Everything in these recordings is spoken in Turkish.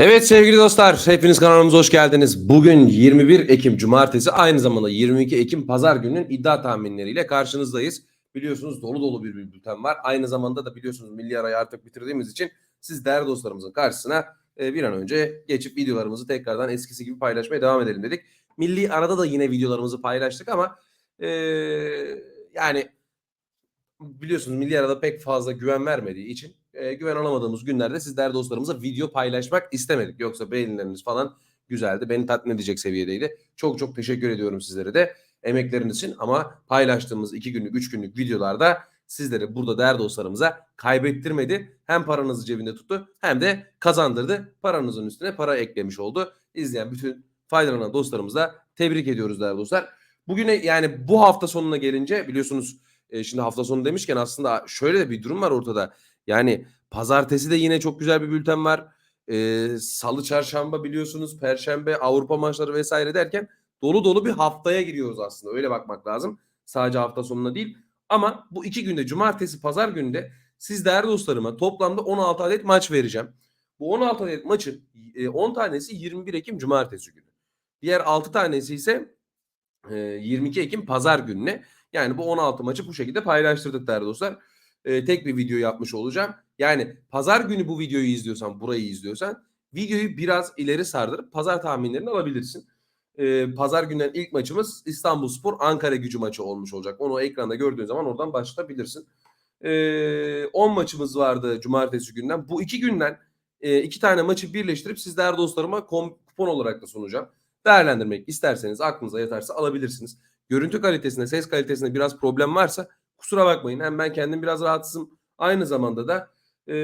Evet sevgili dostlar, hepiniz kanalımıza hoş geldiniz. Bugün 21 Ekim Cumartesi, aynı zamanda 22 Ekim Pazar gününün iddia tahminleriyle karşınızdayız. Biliyorsunuz dolu dolu bir bülten var. Aynı zamanda da biliyorsunuz milli arayı artık bitirdiğimiz için siz değerli dostlarımızın karşısına e, bir an önce geçip videolarımızı tekrardan eskisi gibi paylaşmaya devam edelim dedik. Milli arada da yine videolarımızı paylaştık ama e, yani biliyorsunuz milli arada pek fazla güven vermediği için e, güven alamadığımız günlerde siz değerli dostlarımıza video paylaşmak istemedik. Yoksa beğenileriniz falan güzeldi. Beni tatmin edecek seviyedeydi. Çok çok teşekkür ediyorum sizlere de emekleriniz için ama paylaştığımız iki günlük, üç günlük videolarda sizleri burada değerli dostlarımıza kaybettirmedi. Hem paranızı cebinde tuttu hem de kazandırdı. Paranızın üstüne para eklemiş oldu. İzleyen bütün faydalanan dostlarımıza tebrik ediyoruz değerli dostlar. Bugüne yani bu hafta sonuna gelince biliyorsunuz e, şimdi hafta sonu demişken aslında şöyle de bir durum var ortada. Yani pazartesi de yine çok güzel bir bülten var. Ee, Salı, çarşamba biliyorsunuz, perşembe, Avrupa maçları vesaire derken dolu dolu bir haftaya giriyoruz aslında. Öyle bakmak lazım. Sadece hafta sonuna değil. Ama bu iki günde, cumartesi, pazar günde siz değerli dostlarıma toplamda 16 adet maç vereceğim. Bu 16 adet maçın e, 10 tanesi 21 Ekim cumartesi günü. Diğer 6 tanesi ise e, 22 Ekim pazar gününe. Yani bu 16 maçı bu şekilde paylaştırdık değerli dostlar e, tek bir video yapmış olacağım. Yani pazar günü bu videoyu izliyorsan, burayı izliyorsan videoyu biraz ileri sardırıp pazar tahminlerini alabilirsin. E, pazar günden ilk maçımız İstanbul Spor Ankara gücü maçı olmuş olacak. Onu ekranda gördüğün zaman oradan başlatabilirsin. E, 10 maçımız vardı cumartesi günden. Bu iki günden e, iki tane maçı birleştirip siz değerli dostlarıma kupon olarak da sunacağım. Değerlendirmek isterseniz aklınıza yatarsa alabilirsiniz. Görüntü kalitesinde, ses kalitesinde biraz problem varsa Kusura bakmayın. Hem ben kendim biraz rahatsızım. Aynı zamanda da e,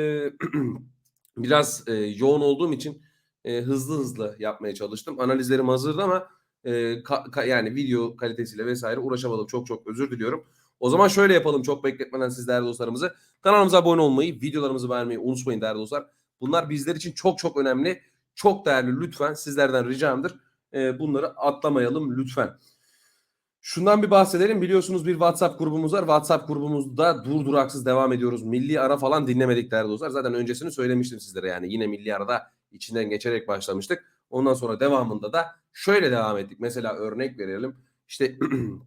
biraz e, yoğun olduğum için e, hızlı hızlı yapmaya çalıştım. Analizlerim hazırdı ama e, ka, ka, yani video kalitesiyle vesaire uğraşamadım. Çok çok özür diliyorum. O zaman şöyle yapalım çok bekletmeden siz değerli dostlarımızı. Kanalımıza abone olmayı, videolarımızı beğenmeyi unutmayın değerli dostlar. Bunlar bizler için çok çok önemli. Çok değerli lütfen sizlerden ricamdır. E, bunları atlamayalım lütfen. Şundan bir bahsedelim. Biliyorsunuz bir WhatsApp grubumuz var. WhatsApp grubumuzda durduraksız devam ediyoruz. Milli ara falan dinlemedik değerli dostlar. Zaten öncesini söylemiştim sizlere yani. Yine milli arada içinden geçerek başlamıştık. Ondan sonra devamında da şöyle devam ettik. Mesela örnek verelim. İşte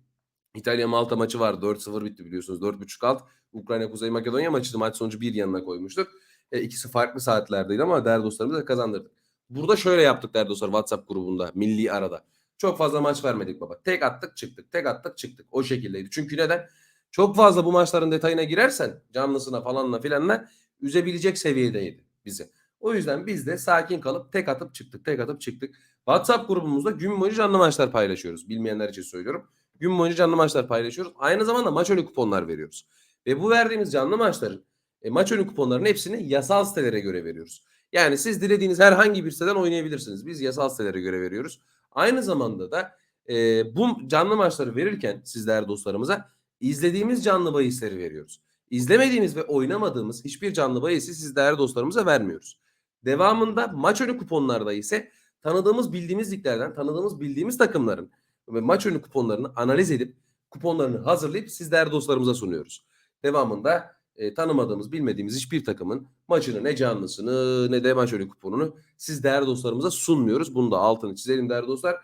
İtalya Malta maçı var. 4-0 bitti biliyorsunuz. 4.5 alt. Ukrayna Kuzey Makedonya maçı maç sonucu bir yanına koymuştuk. E, ikisi farklı saatlerdeydi ama değerli dostlarımız da kazandırdık. Burada şöyle yaptık değerli dostlar WhatsApp grubunda milli arada. Çok fazla maç vermedik baba. Tek attık çıktık. Tek attık çıktık. O şekildeydi. Çünkü neden? Çok fazla bu maçların detayına girersen canlısına falanla filanla üzebilecek seviyedeydi bizi. O yüzden biz de sakin kalıp tek atıp çıktık. Tek atıp çıktık. WhatsApp grubumuzda gün boyunca canlı maçlar paylaşıyoruz. Bilmeyenler için söylüyorum. Gün boyunca canlı maçlar paylaşıyoruz. Aynı zamanda maç önü kuponlar veriyoruz. Ve bu verdiğimiz canlı maçların e, maç önü kuponlarının hepsini yasal sitelere göre veriyoruz. Yani siz dilediğiniz herhangi bir siteden oynayabilirsiniz. Biz yasal sitelere göre veriyoruz. Aynı zamanda da e, bu canlı maçları verirken sizler dostlarımıza izlediğimiz canlı bahisleri veriyoruz. İzlemediğimiz ve oynamadığımız hiçbir canlı bahisi siz değerli dostlarımıza vermiyoruz. Devamında maç önü kuponlarda ise tanıdığımız bildiğimiz liglerden tanıdığımız bildiğimiz takımların ve maç önü kuponlarını analiz edip kuponlarını hazırlayıp siz değerli dostlarımıza sunuyoruz. Devamında e, tanımadığımız, bilmediğimiz hiçbir takımın maçını ne canlısını ne de maç önü kuponunu siz değerli dostlarımıza sunmuyoruz. Bunu da altını çizelim değerli dostlar.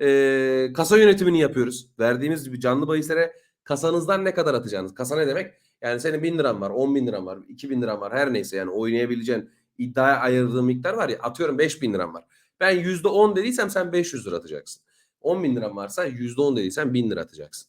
E, kasa yönetimini yapıyoruz. Verdiğimiz gibi canlı bahislere kasanızdan ne kadar atacağınız. Kasa ne demek? Yani senin bin liran var, on bin liran var, iki bin liran var her neyse yani oynayabileceğin iddiaya ayırdığın miktar var ya atıyorum beş bin liran var. Ben yüzde on dediysem sen 500 lira atacaksın. 10 bin liran varsa yüzde on dediysen bin lira atacaksın.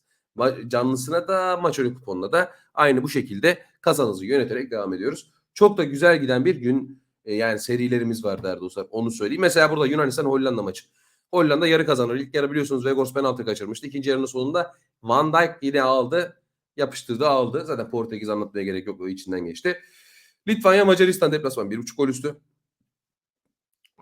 Canlısına da maç önü kuponuna da aynı bu şekilde kasanızı yöneterek devam ediyoruz. Çok da güzel giden bir gün e, yani serilerimiz var değerli dostlar. Onu söyleyeyim. Mesela burada Yunanistan Hollanda maçı. Hollanda yarı kazanır. İlk yarı biliyorsunuz Vegors penaltı kaçırmıştı. İkinci yarının sonunda Van Dijk yine aldı. Yapıştırdı aldı. Zaten Portekiz anlatmaya gerek yok. O içinden geçti. Litvanya Macaristan deplasman. Bir buçuk gol üstü.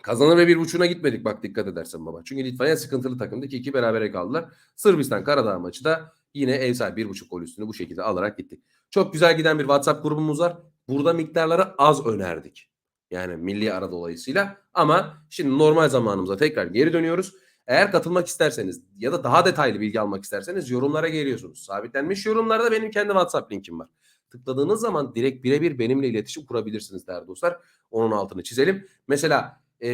Kazanır ve bir buçuğuna gitmedik bak dikkat edersen baba. Çünkü Litvanya sıkıntılı takımdı ki iki berabere kaldılar. Sırbistan Karadağ maçı da yine ev sahibi bir buçuk gol üstünü bu şekilde alarak gittik. Çok güzel giden bir WhatsApp grubumuz var. Burada miktarları az önerdik. Yani milli ara dolayısıyla. Ama şimdi normal zamanımıza tekrar geri dönüyoruz. Eğer katılmak isterseniz ya da daha detaylı bilgi almak isterseniz yorumlara geliyorsunuz. Sabitlenmiş yorumlarda benim kendi WhatsApp linkim var. Tıkladığınız zaman direkt birebir benimle iletişim kurabilirsiniz değerli dostlar. Onun altını çizelim. Mesela e,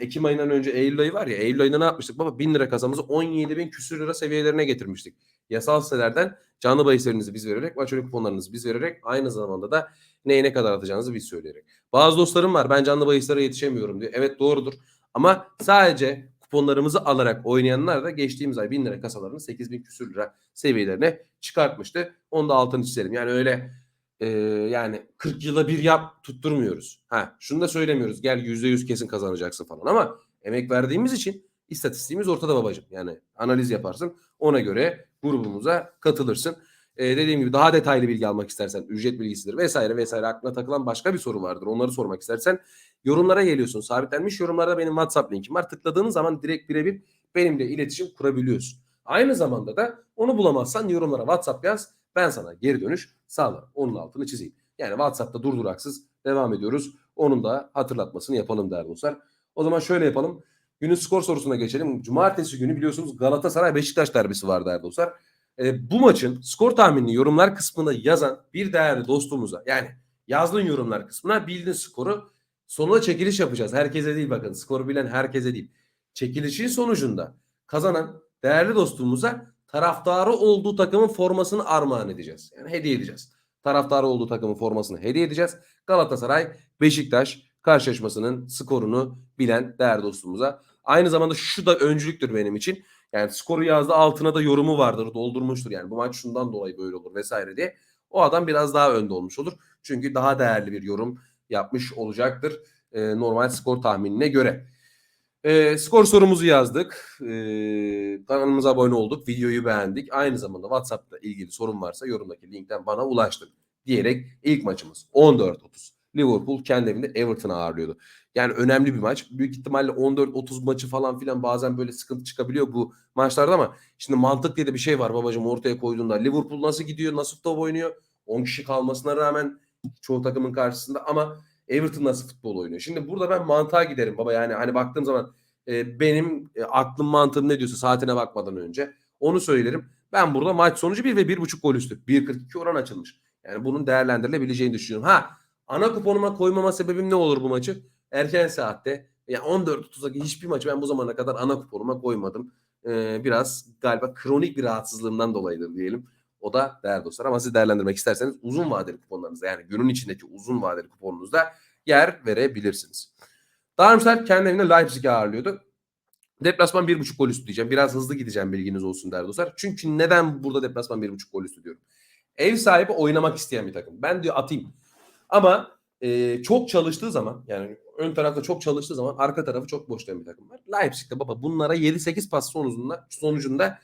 Ekim ayından önce Eylül ayı var ya Eylül ayında ne yapmıştık baba? 1000 lira kasamızı 17 bin küsür lira seviyelerine getirmiştik. Yasal sitelerden canlı bahislerinizi biz vererek, maç önü kuponlarınızı biz vererek aynı zamanda da neye ne kadar atacağınızı biz söyleyerek. Bazı dostlarım var ben canlı bahislere yetişemiyorum diyor. Evet doğrudur. Ama sadece kuponlarımızı alarak oynayanlar da geçtiğimiz ay 1000 lira kasalarını 8000 küsür lira seviyelerine çıkartmıştı. Onu da altını çizelim. Yani öyle e, yani 40 yıla bir yap tutturmuyoruz. Ha şunu da söylemiyoruz. Gel %100 kesin kazanacaksın falan ama emek verdiğimiz için istatistiğimiz ortada babacığım. Yani analiz yaparsın. Ona göre grubumuza katılırsın. Ee, dediğim gibi daha detaylı bilgi almak istersen ücret bilgisidir vesaire vesaire aklına takılan başka bir soru vardır. Onları sormak istersen yorumlara geliyorsun. Sabitlenmiş yorumlarda benim WhatsApp linkim var. Tıkladığın zaman direkt birebir benimle iletişim kurabiliyorsun. Aynı zamanda da onu bulamazsan yorumlara WhatsApp yaz. Ben sana geri dönüş sağlarım. Onun altını çizeyim. Yani WhatsApp'ta durduraksız devam ediyoruz. Onun da hatırlatmasını yapalım değerli dostlar. O zaman şöyle yapalım. Günün skor sorusuna geçelim. Cumartesi günü biliyorsunuz Galatasaray Beşiktaş derbisi var değerli dostlar. E, bu maçın skor tahminini yorumlar kısmında yazan bir değerli dostumuza yani yazdığın yorumlar kısmına bildiğin skoru sonuna çekiliş yapacağız. Herkese değil bakın skoru bilen herkese değil. Çekilişin sonucunda kazanan değerli dostumuza taraftarı olduğu takımın formasını armağan edeceğiz. Yani hediye edeceğiz. Taraftarı olduğu takımın formasını hediye edeceğiz. Galatasaray Beşiktaş karşılaşmasının skorunu bilen değerli dostumuza. Aynı zamanda şu da öncülüktür benim için. Yani skoru yazdı altına da yorumu vardır doldurmuştur. Yani bu maç şundan dolayı böyle olur vesaire diye. O adam biraz daha önde olmuş olur. Çünkü daha değerli bir yorum yapmış olacaktır. E, normal skor tahminine göre. E, skor sorumuzu yazdık. E, kanalımıza abone olduk. Videoyu beğendik. Aynı zamanda WhatsApp'ta ilgili sorun varsa yorumdaki linkten bana ulaştın. Diyerek ilk maçımız 14.30. Liverpool kendi evinde Everton'ı ağırlıyordu. Yani önemli bir maç. Büyük ihtimalle 14-30 maçı falan filan bazen böyle sıkıntı çıkabiliyor bu maçlarda ama şimdi mantık diye de bir şey var babacığım ortaya koyduğunda. Liverpool nasıl gidiyor, nasıl top oynuyor? 10 kişi kalmasına rağmen çoğu takımın karşısında ama Everton nasıl futbol oynuyor? Şimdi burada ben mantığa giderim baba yani hani baktığım zaman e, benim e, aklım mantığım ne diyorsa saatine bakmadan önce onu söylerim. Ben burada maç sonucu 1 ve 1.5 gol üstü. 1.42 oran açılmış. Yani bunun değerlendirilebileceğini düşünüyorum. Ha ana kuponuma koymama sebebim ne olur bu maçı? Erken saatte. Yani 14.30'daki hiçbir maçı ben bu zamana kadar ana kuponuma koymadım. Ee, biraz galiba kronik bir rahatsızlığımdan dolayıdır diyelim. O da değerli dostlar ama siz değerlendirmek isterseniz uzun vadeli kuponlarınızda yani günün içindeki uzun vadeli kuponunuzda yer verebilirsiniz. Darmstadt kendi evinde Leipzig'i ağırlıyordu. Deplasman 1.5 gol üstü diyeceğim. Biraz hızlı gideceğim bilginiz olsun değerli dostlar. Çünkü neden burada deplasman 1.5 gol üstü diyorum. Ev sahibi oynamak isteyen bir takım. Ben diyor atayım. Ama e, çok çalıştığı zaman yani ön tarafta çok çalıştığı zaman arka tarafı çok boşlayan bir takım var. Leipzig'te baba bunlara 7-8 pas sonucunda, sonucunda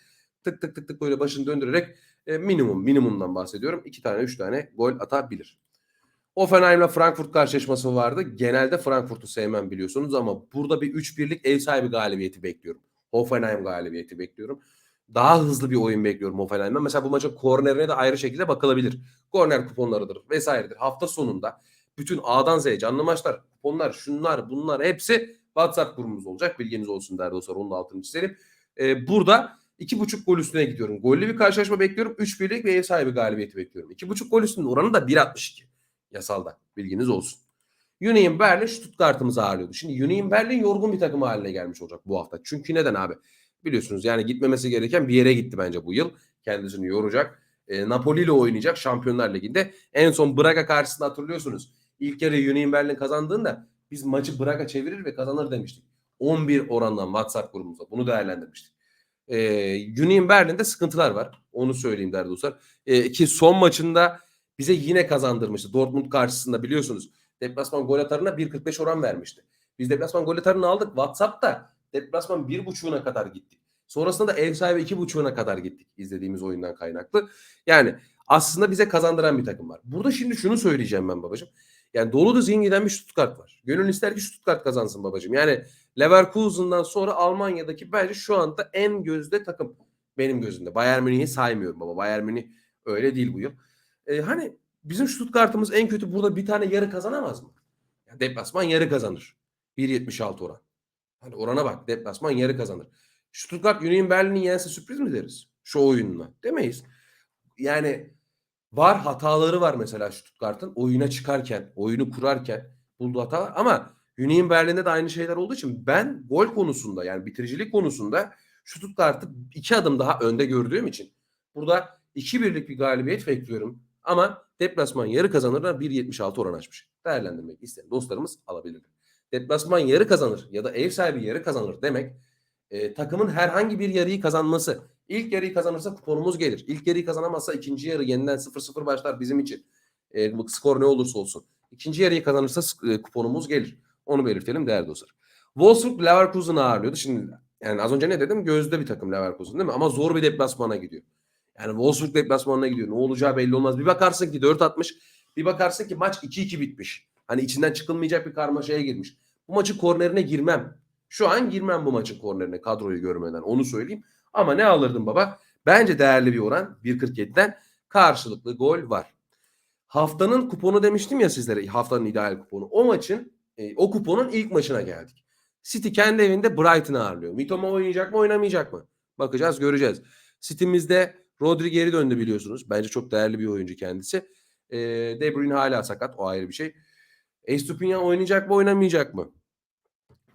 tık tık tık tık böyle başını döndürerek e, minimum minimumdan bahsediyorum. 2 tane 3 tane gol atabilir. Offenheim'la Frankfurt karşılaşması vardı. Genelde Frankfurt'u sevmem biliyorsunuz ama burada bir 3-1'lik ev sahibi galibiyeti bekliyorum. Hoffenheim galibiyeti bekliyorum. Daha hızlı bir oyun bekliyorum Hoffenheim'den. Mesela bu maçın kornerine de ayrı şekilde bakılabilir. Korner kuponlarıdır vesairedir. Hafta sonunda bütün A'dan Z'ye canlı maçlar, kuponlar, şunlar, bunlar hepsi WhatsApp grubumuz olacak. Bilginiz olsun değerli dostlar. Onun da altını çizelim. Ee, burada iki buçuk gol üstüne gidiyorum. Gollü bir karşılaşma bekliyorum. 3 birlik ve ev sahibi galibiyeti bekliyorum. İki buçuk gol üstünün oranı da 1.62 yasalda. Bilginiz olsun. Union Berlin Stuttgart'ımızı ağırlıyordu. Şimdi Union Berlin yorgun bir takım haline gelmiş olacak bu hafta. Çünkü neden abi? Biliyorsunuz yani gitmemesi gereken bir yere gitti bence bu yıl. Kendisini yoracak. E, Napoli ile oynayacak Şampiyonlar Ligi'nde. En son Braga karşısında hatırlıyorsunuz. İlk yarı Union Berlin kazandığında biz maçı Braga çevirir ve kazanır demiştik. 11 orandan WhatsApp grubumuzda bunu değerlendirmiştik. Ee, Union Berlin'de sıkıntılar var. Onu söyleyeyim değerli dostlar. Ee, ki son maçında bize yine kazandırmıştı. Dortmund karşısında biliyorsunuz. Deplasman gol atarına 1.45 oran vermişti. Biz deplasman gol atarını aldık. WhatsApp'ta deplasman 1.5'una kadar gittik. Sonrasında da ev sahibi 2.5'una kadar gittik izlediğimiz oyundan kaynaklı. Yani aslında bize kazandıran bir takım var. Burada şimdi şunu söyleyeceğim ben babacığım. Yani dolu da zengin giden bir Stuttgart var. Gönül ister ki Stuttgart kazansın babacığım. Yani Leverkusen'dan sonra Almanya'daki bence şu anda en gözde takım benim gözümde. Bayern Münih'i saymıyorum baba. Bayern Münih öyle değil bu yıl. Ee, hani bizim Stuttgart'ımız en kötü burada bir tane yarı kazanamaz mı? Yani deplasman yarı kazanır. 1.76 oran. Hani orana bak. Deplasman yarı kazanır. Stuttgart Union Berlin'i yense sürpriz mi deriz? Şu oyunla. Demeyiz. Yani var hataları var mesela Stuttgart'ın oyuna çıkarken, oyunu kurarken bulduğu hatalar ama Union Berlin'de de aynı şeyler olduğu için ben gol konusunda yani bitiricilik konusunda Stuttgart'ı iki adım daha önde gördüğüm için burada 2-1'lik bir galibiyet bekliyorum. Ama deplasman yarı kazanırlar 1.76 oran açmış. Değerlendirmek isteyen dostlarımız alabilirler. Deplasman yarı kazanır ya da ev sahibi yarı kazanır demek e, takımın herhangi bir yarıyı kazanması. İlk yarıyı kazanırsa kuponumuz gelir. İlk yarıyı kazanamazsa ikinci yarı yeniden 0-0 başlar bizim için. E, skor ne olursa olsun. İkinci yarıyı kazanırsa e, kuponumuz gelir. Onu belirtelim değerli dostlar. Wolfsburg Leverkusen'ı ağırlıyordu. Şimdi yani az önce ne dedim? Gözde bir takım Leverkusen değil mi? Ama zor bir deplasmana gidiyor. Yani Wolfsburg deplasmanına gidiyor. Ne olacağı belli olmaz. Bir bakarsın ki 4 atmış. Bir bakarsın ki maç 2-2 bitmiş. Hani içinden çıkılmayacak bir karmaşaya girmiş. Bu maçın kornerine girmem. Şu an girmem bu maçın kornerine kadroyu görmeden onu söyleyeyim. Ama ne alırdım baba? Bence değerli bir oran 1.47'den karşılıklı gol var. Haftanın kuponu demiştim ya sizlere haftanın ideal kuponu. O maçın e, o kuponun ilk maçına geldik. City kendi evinde Brighton'ı ağırlıyor. Mitoma oynayacak mı oynamayacak mı? Bakacağız göreceğiz. City'mizde Rodri geri döndü biliyorsunuz. Bence çok değerli bir oyuncu kendisi. E, De Bruyne hala sakat o ayrı bir şey. Estupinian oynayacak mı oynamayacak mı?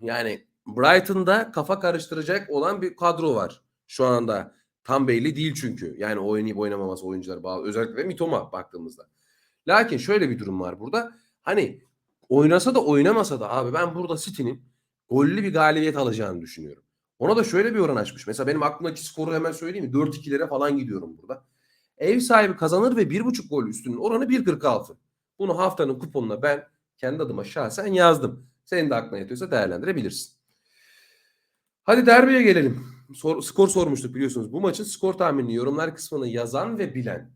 Yani Brighton'da kafa karıştıracak olan bir kadro var. Şu anda tam belli değil çünkü. Yani oynayıp oynamaması oyuncular bağlı. Özellikle Mitoma baktığımızda. Lakin şöyle bir durum var burada. Hani oynasa da oynamasa da abi ben burada City'nin gollü bir galibiyet alacağını düşünüyorum. Ona da şöyle bir oran açmış. Mesela benim aklımdaki skoru hemen söyleyeyim mi? 4-2'lere falan gidiyorum burada. Ev sahibi kazanır ve 1.5 gol üstünün oranı 1.46. Bunu haftanın kuponuna ben kendi adıma şahsen yazdım. Senin de aklına yatıyorsa değerlendirebilirsin. Hadi derbiye gelelim. Sor, skor sormuştuk biliyorsunuz. Bu maçın skor tahminini yorumlar kısmına yazan ve bilen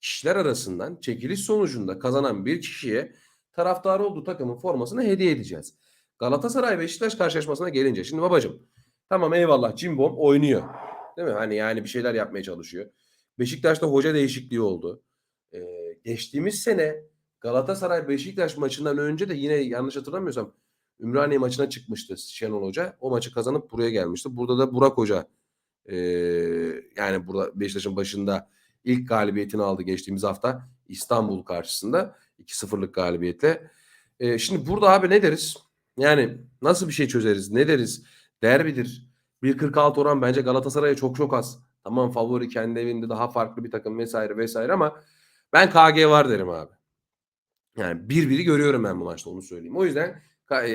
kişiler arasından çekiliş sonucunda kazanan bir kişiye taraftarı olduğu takımın formasını hediye edeceğiz. Galatasaray Beşiktaş karşılaşmasına gelince şimdi babacım tamam eyvallah Cimbom oynuyor. Değil mi? Hani yani bir şeyler yapmaya çalışıyor. Beşiktaş'ta hoca değişikliği oldu. Ee, geçtiğimiz sene Galatasaray Beşiktaş maçından önce de yine yanlış hatırlamıyorsam Ümraniye maçına çıkmıştı Şenol Hoca. O maçı kazanıp buraya gelmişti. Burada da Burak Hoca e, yani burada Beşiktaş'ın başında ilk galibiyetini aldı geçtiğimiz hafta İstanbul karşısında 2-0'lık galibiyetle. E, şimdi burada abi ne deriz? Yani nasıl bir şey çözeriz? Ne deriz? Derbidir. 1.46 oran bence Galatasaray'a çok çok az. Tamam favori kendi evinde daha farklı bir takım vesaire vesaire ama ben KG var derim abi. Yani bir biri görüyorum ben bu maçta onu söyleyeyim. O yüzden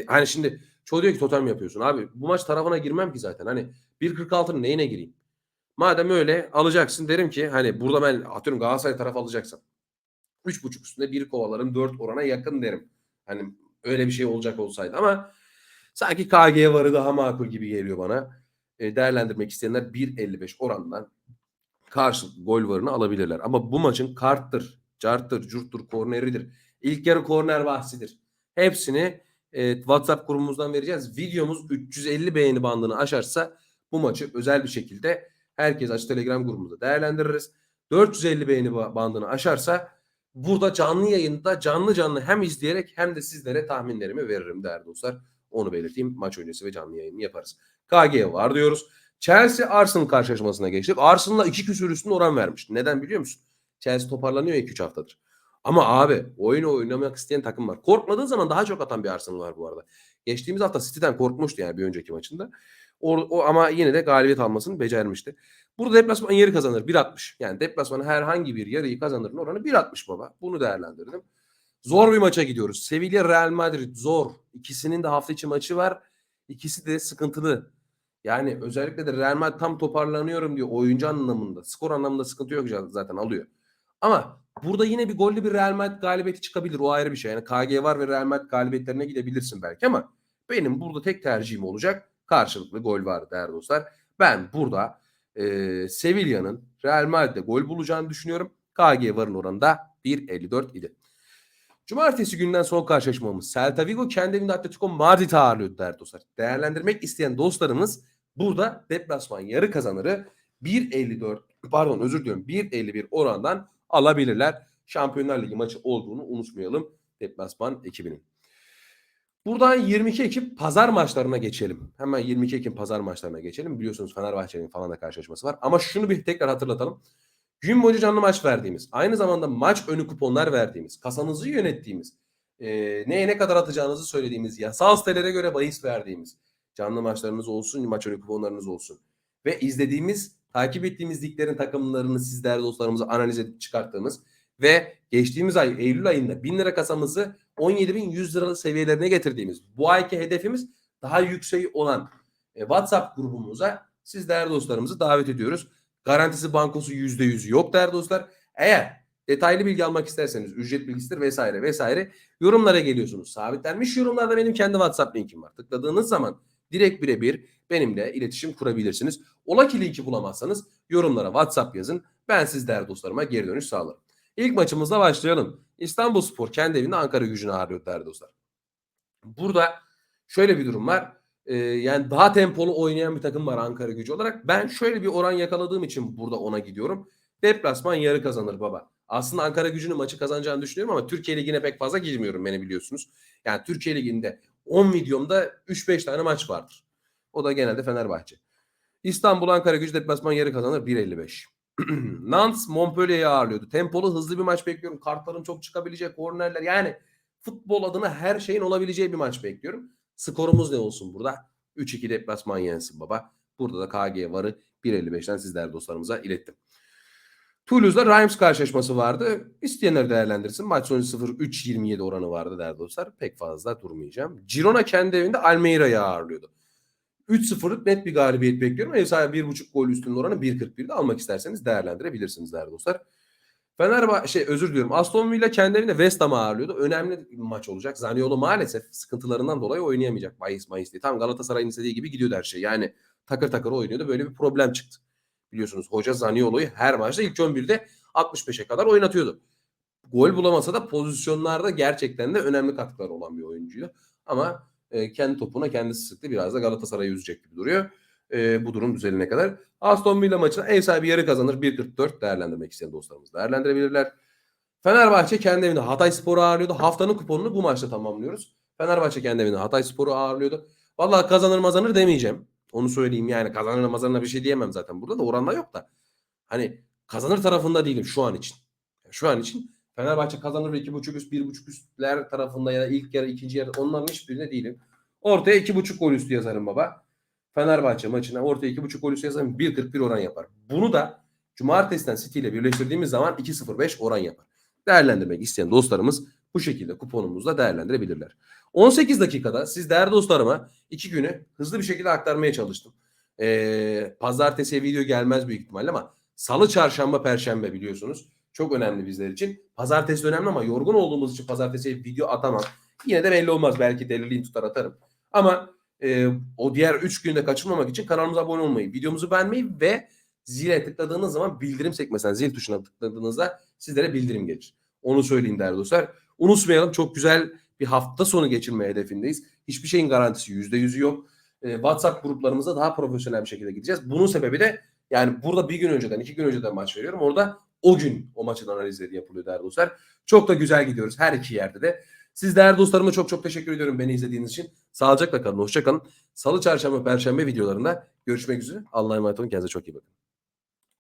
hani şimdi çoğu diyor ki totem yapıyorsun. Abi bu maç tarafına girmem ki zaten. Hani 1.46'nın neyine gireyim? Madem öyle alacaksın derim ki hani burada ben atıyorum Galatasaray tarafı alacaksam 3.5 üstünde bir kovalarım 4 orana yakın derim. Hani öyle bir şey olacak olsaydı ama sanki KG varı daha makul gibi geliyor bana. E, değerlendirmek isteyenler 1.55 orandan karşılıklı gol varını alabilirler. Ama bu maçın karttır, carttır, curttur, korneridir. İlk yarı korner bahsidir. Hepsini e, WhatsApp grubumuzdan vereceğiz. Videomuz 350 beğeni bandını aşarsa bu maçı özel bir şekilde herkes açık Telegram grubumuzda değerlendiririz. 450 beğeni bandını aşarsa burada canlı yayında canlı canlı hem izleyerek hem de sizlere tahminlerimi veririm değerli dostlar. Onu belirteyim. Maç öncesi ve canlı yayını yaparız. KG var diyoruz. Chelsea Arsenal karşılaşmasına geçtik. Arsenal'a iki küsür üstünde oran vermiş. Neden biliyor musun? Chelsea toparlanıyor 2-3 haftadır. Ama abi oyunu oynamak isteyen takım var. Korkmadığın zaman daha çok atan bir Arsenal var bu arada. Geçtiğimiz hafta City'den korkmuştu yani bir önceki maçında. O, o ama yine de galibiyet almasını becermişti. Burada deplasman yeri kazanır 1.60. Yani deplasman herhangi bir yarıyı kazanırın oranı 1.60 baba. Bunu değerlendirdim. Zor bir maça gidiyoruz. Sevilla Real Madrid zor. İkisinin de hafta içi maçı var. İkisi de sıkıntılı. Yani özellikle de Real Madrid tam toparlanıyorum diyor oyuncu anlamında. Skor anlamında sıkıntı yok zaten alıyor. Ama burada yine bir gollü bir Real Madrid galibiyeti çıkabilir. O ayrı bir şey. Yani KG var ve Real Madrid galibiyetlerine gidebilirsin belki ama benim burada tek tercihim olacak. Karşılıklı gol var değerli dostlar. Ben burada e, Sevilla'nın Real Madrid'de gol bulacağını düşünüyorum. KG varın oranında 1.54 idi. Cumartesi günden son karşılaşmamız. Celta Vigo kendi evinde Atletico Madrid'i ağırlıyordu değerli dostlar. Değerlendirmek isteyen dostlarımız burada deplasman yarı kazanırı 1.54 pardon özür diliyorum 1.51 orandan alabilirler. Şampiyonlar Ligi maçı olduğunu unutmayalım deplasman ekibinin. Buradan 22 Ekim pazar maçlarına geçelim. Hemen 22 Ekim pazar maçlarına geçelim. Biliyorsunuz Fenerbahçe'nin falan da karşılaşması var. Ama şunu bir tekrar hatırlatalım. Gün boyunca canlı maç verdiğimiz, aynı zamanda maç önü kuponlar verdiğimiz, kasanızı yönettiğimiz e, neye ne kadar atacağınızı söylediğimiz, yasal sitelere göre bahis verdiğimiz, canlı maçlarınız olsun, maç önü kuponlarınız olsun ve izlediğimiz, takip ettiğimiz liglerin takımlarını siz değerli dostlarımıza analiz edip çıkarttığımız ve geçtiğimiz ay Eylül ayında 1000 lira kasamızı 17.100 lira seviyelerine getirdiğimiz bu ayki hedefimiz daha yüksek olan e, WhatsApp grubumuza siz değerli dostlarımızı davet ediyoruz. Garantisi bankosu %100 yok değerli dostlar. Eğer detaylı bilgi almak isterseniz ücret bilgisidir vesaire vesaire yorumlara geliyorsunuz. Sabitlenmiş yorumlarda benim kendi WhatsApp linkim var. Tıkladığınız zaman direkt birebir benimle iletişim kurabilirsiniz. Ola ki linki bulamazsanız yorumlara WhatsApp yazın. Ben siz değerli dostlarıma geri dönüş sağlarım. İlk maçımızla başlayalım. İstanbul Spor kendi evinde Ankara gücünü ağırlıyor değerli dostlar. Burada şöyle bir durum var. Ee, yani daha tempolu oynayan bir takım var Ankara gücü olarak. Ben şöyle bir oran yakaladığım için burada ona gidiyorum. Deplasman yarı kazanır baba. Aslında Ankara gücünün maçı kazanacağını düşünüyorum ama Türkiye Ligi'ne pek fazla girmiyorum beni biliyorsunuz. Yani Türkiye Ligi'nde 10 videomda 3-5 tane maç vardır. O da genelde Fenerbahçe. İstanbul Ankara gücü deplasman yarı kazanır 1.55. Nantes Montpellier'i ağırlıyordu. Tempolu hızlı bir maç bekliyorum. Kartların çok çıkabilecek kornerler. Yani futbol adına her şeyin olabileceği bir maç bekliyorum. Skorumuz ne olsun burada? 3-2 deplasman yensin baba. Burada da KG varı 1.55'ten sizler dostlarımıza ilettim. Toulouse'da Reims karşılaşması vardı. İsteyenler değerlendirsin. Maç sonucu 0-3-27 oranı vardı değerli dostlar. Pek fazla durmayacağım. Girona kendi evinde Almeira'yı ağırlıyordu. 3-0'lık net bir galibiyet bekliyorum. Ev sahibi 1.5 gol üstünün oranı 1.41'de almak isterseniz değerlendirebilirsiniz değerli dostlar. Fenerbahçe şey özür diliyorum. Aston Villa kendi evinde West Ham'ı ağırlıyordu. Önemli bir maç olacak. Zaniolo maalesef sıkıntılarından dolayı oynayamayacak. Mayıs Mayıs diye. Tam Galatasaray'ın istediği gibi gidiyordu her şey. Yani takır takır oynuyordu. Böyle bir problem çıktı. Biliyorsunuz hoca Zaniolo'yu her maçta ilk 11'de 65'e kadar oynatıyordu. Gol bulamasa da pozisyonlarda gerçekten de önemli katkıları olan bir oyuncuydu. Ama e, kendi topuna kendisi sıktı. Biraz da Galatasaray'ı üzecek gibi duruyor. E, bu durum düzeline kadar. Aston Villa maçına ev sahibi yarı kazanır. 1.44 değerlendirmek isteyen dostlarımız değerlendirebilirler. Fenerbahçe kendi evinde Hatay Spor'u ağırlıyordu. Haftanın kuponunu bu maçta tamamlıyoruz. Fenerbahçe kendi evinde Hatay Spor'u ağırlıyordu. Vallahi kazanır mazanır demeyeceğim. Onu söyleyeyim yani kazanır mazanır bir şey diyemem zaten. Burada da oranla yok da. Hani kazanır tarafında değilim şu an için. Şu an için Fenerbahçe kazanır ve 2.5 üst 1.5 üstler tarafında ya da ilk yarı ikinci yarı onların hiçbirinde değilim. Ortaya 2.5 gol üstü yazarım baba. Fenerbahçe maçına ortaya 2.5 gol üstü yazarım 1.41 oran yapar. Bunu da cumartesiden City ile birleştirdiğimiz zaman 2.05 oran yapar. Değerlendirmek isteyen dostlarımız bu şekilde kuponumuzla değerlendirebilirler. 18 dakikada siz değerli dostlarıma iki günü hızlı bir şekilde aktarmaya çalıştım. Ee, pazartesiye video gelmez büyük ihtimalle ama salı, çarşamba, perşembe biliyorsunuz. Çok önemli bizler için. Pazartesi önemli ama yorgun olduğumuz için pazartesiye video atamam. Yine de belli olmaz. Belki deliliğini tutar atarım. Ama e, o diğer 3 günde kaçırmamak için kanalımıza abone olmayı, videomuzu beğenmeyi ve zile tıkladığınız zaman bildirim sekmesinden zil tuşuna tıkladığınızda sizlere bildirim gelir. Onu söyleyeyim değerli dostlar. Unutmayalım çok güzel bir hafta sonu geçirme hedefindeyiz. Hiçbir şeyin garantisi %100'ü yok. E, WhatsApp gruplarımıza daha profesyonel bir şekilde gideceğiz. Bunun sebebi de yani burada bir gün önceden, iki gün önceden maç veriyorum. Orada o gün o maçın analizleri yapılıyor değerli dostlar. Çok da güzel gidiyoruz her iki yerde de. Siz değerli dostlarıma çok çok teşekkür ediyorum beni izlediğiniz için. Sağlıcakla kalın, hoşça kalın. Salı, çarşamba, perşembe videolarında görüşmek üzere. Allah'a emanet olun. Kendinize çok iyi bakın.